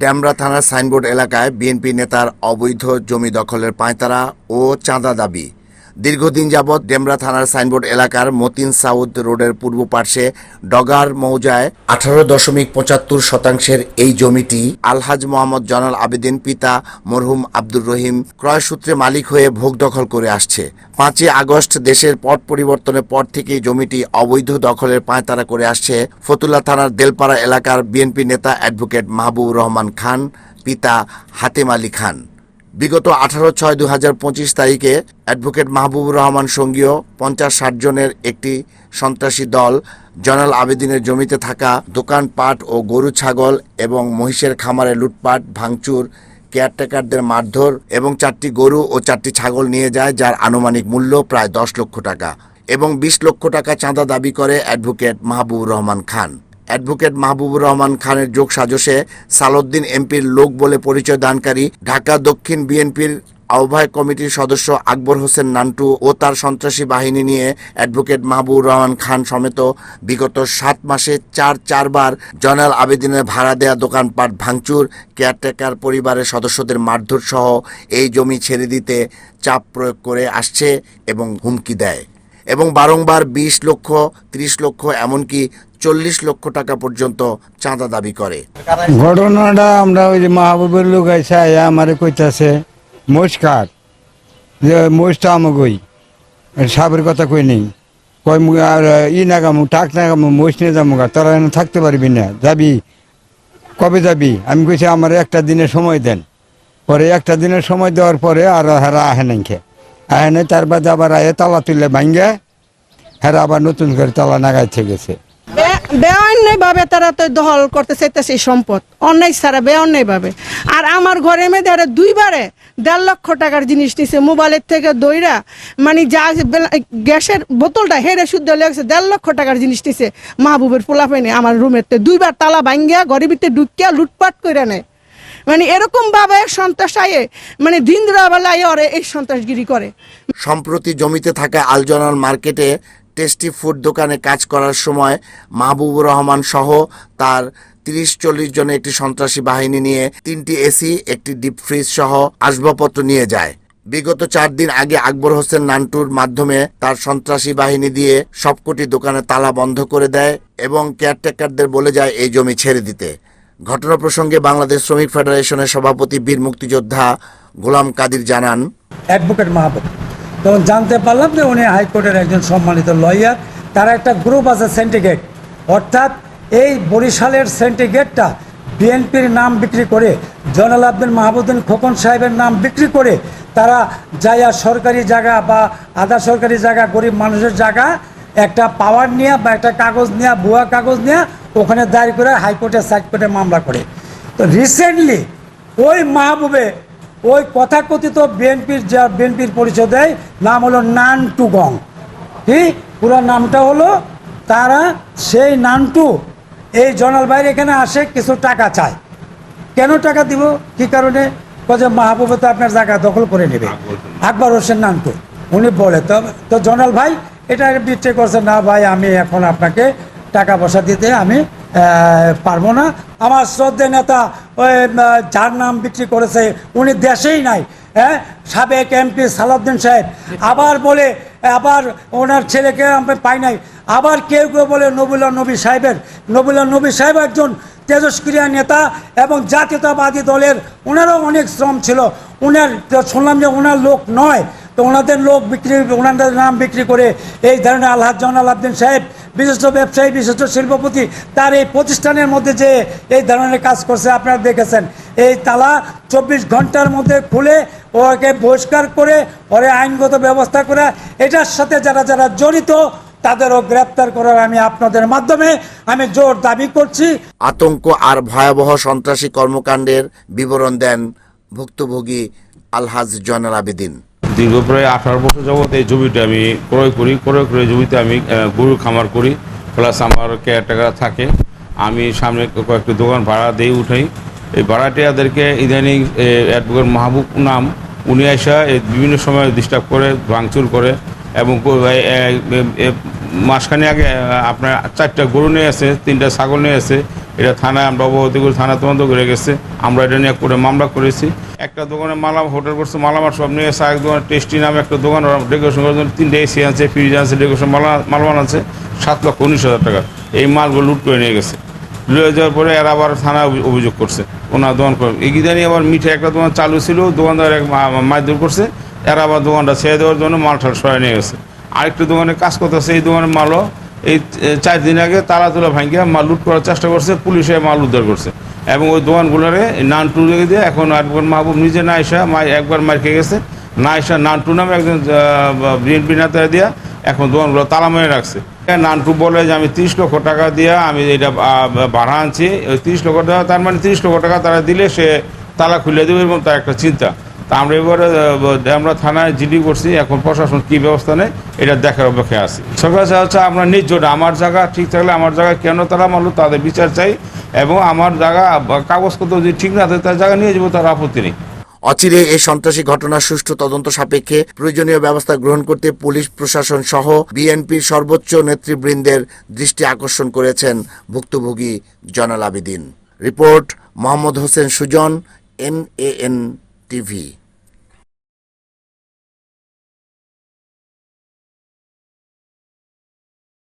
ড্যামরা থানার সাইনবোর্ড এলাকায় বিএনপি নেতার অবৈধ জমি দখলের পাঁয়তারা ও চাঁদা দাবি। দীর্ঘদিন যাবৎ ডেমরা থানার সাইনবোর্ড এলাকার মতিন সাউথ রোডের পূর্ব পার্শ্বে ডগার মৌজায় আঠারো দশমিক পঁচাত্তর শতাংশের এই জমিটি আলহাজ মোহাম্মদ জনাল আবেদিন পিতা মরহুম আব্দুর রহিম ক্রয়সূত্রে মালিক হয়ে ভোগ দখল করে আসছে। পাঁচই আগস্ট দেশের পট পরিবর্তনের পর থেকেই জমিটি অবৈধ দখলের পাঁয়তারা করে আসছে। ফতুল্লা থানার দেলপাড়া এলাকার বিএনপি নেতা অ্যাডভোকেট মাহবুব রহমান খান, পিতা হাতেম আলী খান। বিগত আঠারো ছয় দু হাজার পঁচিশ তারিখে অ্যাডভোকেট মাহবুবুর রহমান সঙ্গীয় পঞ্চাশ ষাট জনের একটি সন্ত্রাসী দল জনাল আবেদিনের জমিতে থাকা দোকানপাট ও গরু ছাগল এবং মহিষের খামারে লুটপাট, ভাঙচুর, কেয়ারটেকারদের মারধর এবং চারটি গরু ও চারটি ছাগল নিয়ে যায়, যার আনুমানিক মূল্য প্রায় দশ লক্ষ টাকা এবং বিশ লক্ষ টাকা চাঁদা দাবি করে অ্যাডভোকেট মাহবুবুর রহমান খান। অ্যাডভোকেট মাহবুবুর রহমান খানের যোগ সাজসে সালউদ্দিন এমপির লোক বলে পরিচয় দানকারী ঢাকা দক্ষিণ বিএনপির আহ্বায়ক কমিটির সদস্য আকবর হোসেন নান্টু ও তার সন্ত্রাসী বাহিনী নিয়ে অ্যাডভোকেট মাহবুবুর রহমান খান সমেত বিগত সাত মাসে চার চারবার জয়নাল আবেদিনের ভাড়া দেয়া দোকানপাট ভাঙচুর, কেয়ারটেকার পরিবারের সদস্যদের মারধর সহ এই জমি ছেড়ে দিতে চাপ প্রয়োগ করে আসছে এবং হুমকি দেয়। এবং বারংবার বিশ লক্ষ, ত্রিশ লক্ষ, এমনকি চল্লিশ লক্ষ টাকা পর্যন্ত চাঁদা দাবি করে। ঘটনাটা আমরা ওই যে মাহবুবের লোক আছে আমারে কইতাছে মোষ কার যে মোষটা আমাগই, সাপের কথা কই নেই। মু আর, ই নাগামু টাক নাগামু মোষ নিয়ে যাব গা, তোরা থাকতে পারবি না। যাবি, কবে যাবি? আমি কইছি, আমার একটা দিনের সময় দেন। পরে একটা দিনের সময় দেওয়ার পরে আর হেরা আহে নাই খে। আহে নাই, তার বাদে আবার আয়ে তালা তুললে ভাঙ্গে, হেরা আবার নতুন করে তালা নাগাইতে গেছে। বেঅন্যায় ভাবে তারা তো দখল করতে চাইতেছে এই সম্পদ। অন্যায় ছাড়া বেঅন্যায় ভাবে। আর আমার ঘরে মেয়েদের দুইবারে দেড় লক্ষ টাকার জিনিস নিছে, মোবাইলের থেকে দইরা মানে যা গ্যাসের বোতলটা হেরে শুদ্ধ লেগেছে দেড় লক্ষ টাকার জিনিস নিছে মাহবুবের পোলা পাইনি আমার রুমের দুইবার তালা ভাঙ্গিয়া ঘরের ভিতরে ঢুকিয়া লুটপাট করে নেয়। মানে এরকম ভাবে সন্ত্রাস আয়ে মানে দিন বেলায় ওরে এই সন্ত্রাসগিরি করে। সম্প্রতি জমিতে থাকা আলজনাল মার্কেটে টেস্টি ফুড দোকানে কাজ করার সময় মাহবুবুর রহমান সহ তার তিরিশ চল্লিশ জনের একটি সন্ত্রাসী বাহিনী নিয়ে তিনটি এসি, একটি ডিপ ফ্রিজ সহ আসবাবপত্র নিয়ে যায়। বিগত চার দিন আগে আকবর হোসেন নান্টুর মাধ্যমে তার সন্ত্রাসী বাহিনী দিয়ে সবকটি দোকানে তালা বন্ধ করে দেয় এবং কেয়ারটেকারদের বলে যায়, এই জমি ছেড়ে দিতে। ঘটনা প্রসঙ্গে বাংলাদেশ শ্রমিক ফেডারেশনের সভাপতি বীর মুক্তিযোদ্ধা গোলাম কাদির জানান অ্যাডভোকেট মাহবুব তখন জানতে পারলাম যে উনি হাইকোর্টের একজন সম্মানিত লয়ার তার একটা গ্রুপ আছে সেন্টিগেট অর্থাৎ এই বরিশালের সেন্টিগেটটা বিএনপির নাম বিক্রি করে, জয়নাল আব্দুল মাহবুদ্দিন খোকন সাহেবের নাম বিক্রি করে, তারা যাইয়া সরকারি জায়গা বা আধা সরকারি জায়গা, গরিব মানুষের জায়গা, একটা পাওয়ার নিয়ে বা একটা কাগজ নিয়ে, ভুয়া কাগজ নিয়ে, ওখানে দায়ের করে হাইকোর্টে সাইড কোর্টে মামলা করে। তো রিসেন্টলি ওই মাহবুবে ওই কথাকথিত বিএনপির যা বিএনপির পরিচয় দেয় নাম হলো নানটু গং। কি? পুরো নামটা হলো তারা সেই নানটু। এই জনাল বাইরে এখানে আসে, কিছু টাকা চায়। কেন টাকা দিব? কি কারণে? যে মাহবুবে তো আপনার জায়গা দখল করে নেবে। আকবর হোসেন নানটু, উনি বলে, তো তো জনাল ভাই, এটা বিট্রে করছে, না ভাই, আমি এখন আপনাকে টাকা পয়সা দিতে আমি পারব না। আমার শ্রদ্ধে নেতা যার নাম বিক্রি করেছে, উনি দেশেই নাই হ্যাঁ? সাবেক এমপি সালাউদ্দিন সাহেব। আবার বলে, আবার ওনার ছেলেকে আমি পাই নাই। আবার কেউ কেউ বলে নবুল্লা নবী সাহেবের নবুল্লা নবী সাহেব একজন তেজস্ক্রিয়া নেতা এবং জাতীয়তাবাদী দলের, ওনারও অনেক শ্রম ছিল। ওনার শুনলাম যে ওনার লোক নয়। তো ওনাদের লোক বিক্রি, ওনাদের নাম বিক্রি করে এই ধরনের আল্লাহ জানাল আব্দিন সাহেব, বিশিষ্ট ব্যবসায়ী, বিশিষ্ট শিল্পপতি, তার এই প্রতিষ্ঠানের মধ্যে যে এই ধরনের কাজ করছে, আপনারা দেখেছেন। এই তালা চব্বিশ ঘণ্টার মধ্যে খুলে ওকে বহিষ্কার করে, ওরে আইনগত ব্যবস্থা করে, এটার সাথে যারা যারা জড়িত, তাদেরও গ্রেপ্তার করার আমি আপনাদের মাধ্যমে আমি জোর দাবি করছি। আতঙ্ক আর ভয়াবহ সন্ত্রাসী কর্মকাণ্ডের বিবরণ দেন ভুক্তভোগী আলহাজ জয়নাল আবেদিন। দীর্ঘ প্রায় আঠারো বছর যাবত এই জমিটা আমি ক্রয় করি। ক্রয় করে জমিতে আমি গরু খামার করি। প্লাস আমার কেয়ারটেকার থাকে। আমি সামনে কয়েকটি দোকান ভাড়া দিয়ে উঠাই। এই ভাড়াটি ভাড়াটিয়াদেরকে ইদানিং অ্যাডভোকেট মাহবুব নাম, উনি আসা বিভিন্ন সময় ডিস্টার্ব করে, ভাঙচুর করে এবং মাসখানি আগে আপনার চারটা গরু নিয়ে আছে তিনটা ছাগল নিয়ে আছে এটা থানায় আমরা অবগতি করে, থানা তদন্ত করে গেছে। আমরা এটা নিয়ে করে মামলা করেছি। একটা দোকানে মালা হোটেল করছে মালামার সব নিয়ে এসে এক দোকানে টেস্টি নামে একটা দোকান ডেকোরেশন করার জন্য তিনটে এসি আছে ফ্রিজ আছে ডেকোরেশন মালা মালমান আছে সাত লক্ষ উনিশ হাজার টাকা। এই মালগুলো লুট করে নিয়ে গেছে। লুয়ে যাওয়ার পরে এরা আবার অভি- অভিযোগ করছে। ওনার দোকান করে এগিদানি আবার মিঠে একটা দোকান চালু ছিল, দোকানদার এক মারধর করছে। এরা আবার দোকানটা ছেড়ে দেওয়ার জন্য মাল ঠাল সরাই নিয়ে গেছে। আরেকটা দোকানে কাজ করতেছে, এই দোকানের মালও এই চার দিন আগে তালা তুলা ভাঙ্গিয়া মাল লুট করার চেষ্টা করছে, পুলিশে মাল উদ্ধার করছে। এবং ওই দোকানগুলোরে নান টু রেখে দিয়ে এখন একবার মাহবুব নিজে না এসা একবার মার খেয়ে গেছে। না এসা নানটু নামে একজন বিএনপি নেতা দিয়া এখন দোকানগুলো তালা মেরে রাখছে নানটু বলে যে, আমি তিরিশ লক্ষ টাকা দিয়ে আমি এটা ভাড়া আনছি। ওই তিরিশ লক্ষ টাকা, তার মানে তিরিশ লক্ষ টাকা তারা দিলে সে তালা খুলে দেবে এবং তার একটা চিন্তা। তা আমরা এবারে আমরা থানায় জিডি করছি, এখন প্রশাসন কী ব্যবস্থা নেয়, এটা দেখার অপেক্ষায় আছি। সরকার হচ্ছে আমরা নিজ আমার জায়গা ঠিক থাকলে আমার জায়গায় কেন তারা মারলো, তাদের বিচার চাই এবং আমার জায়গা কাগজপত্র যদি ঠিক না থাকে, তার জায়গা নিয়ে যাব, তার আপত্তি নেই। অচিরে এই সন্ত্রাসী ঘটনার সুষ্ঠু তদন্ত সাপেক্ষে প্রয়োজনীয় ব্যবস্থা গ্রহণ করতে পুলিশ, প্রশাসন সহ বিএনপির সর্বোচ্চ নেতৃবৃন্দের দৃষ্টি আকর্ষণ করেছেন ভুক্তভোগী Jonal Abedin. Report, Mohammad Hossain Sujon N A N TV.